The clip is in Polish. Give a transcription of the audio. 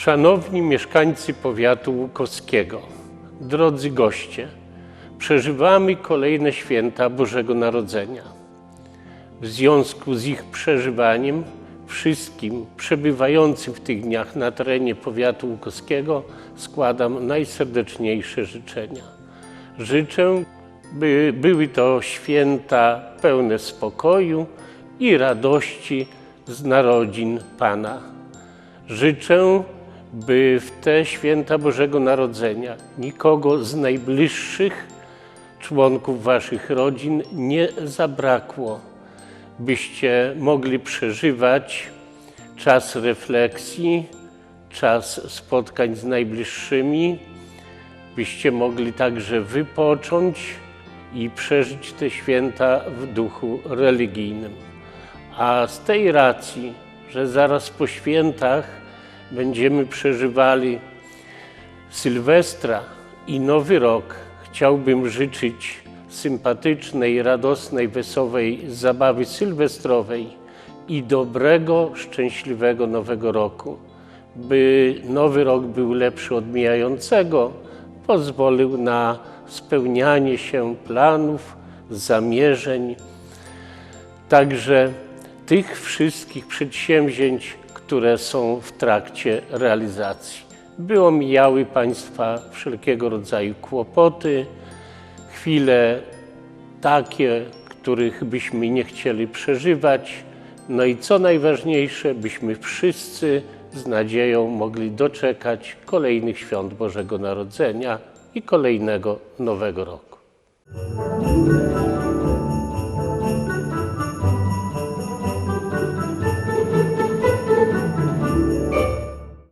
Szanowni mieszkańcy powiatu łukowskiego, drodzy goście, przeżywamy kolejne święta Bożego Narodzenia. W związku z ich przeżywaniem, wszystkim przebywającym w tych dniach na terenie powiatu łukowskiego składam najserdeczniejsze życzenia. Życzę, by były to święta pełne spokoju i radości z narodzin Pana. Życzę, by w te święta Bożego Narodzenia nikogo z najbliższych członków Waszych rodzin nie zabrakło, byście mogli przeżywać czas refleksji, czas spotkań z najbliższymi, byście mogli także wypocząć i przeżyć te święta w duchu religijnym. A z tej racji, że zaraz po świętach będziemy przeżywali Sylwestra i Nowy Rok, chciałbym życzyć sympatycznej, radosnej, wesołej zabawy sylwestrowej i dobrego, szczęśliwego Nowego Roku. By Nowy Rok był lepszy od mijającego, pozwolił na spełnianie się planów, zamierzeń, także tych wszystkich przedsięwzięć, które są w trakcie realizacji. By omijały Państwa wszelkiego rodzaju kłopoty, chwile takie, których byśmy nie chcieli przeżywać. No i co najważniejsze, byśmy wszyscy z nadzieją mogli doczekać kolejnych świąt Bożego Narodzenia i kolejnego Nowego Roku.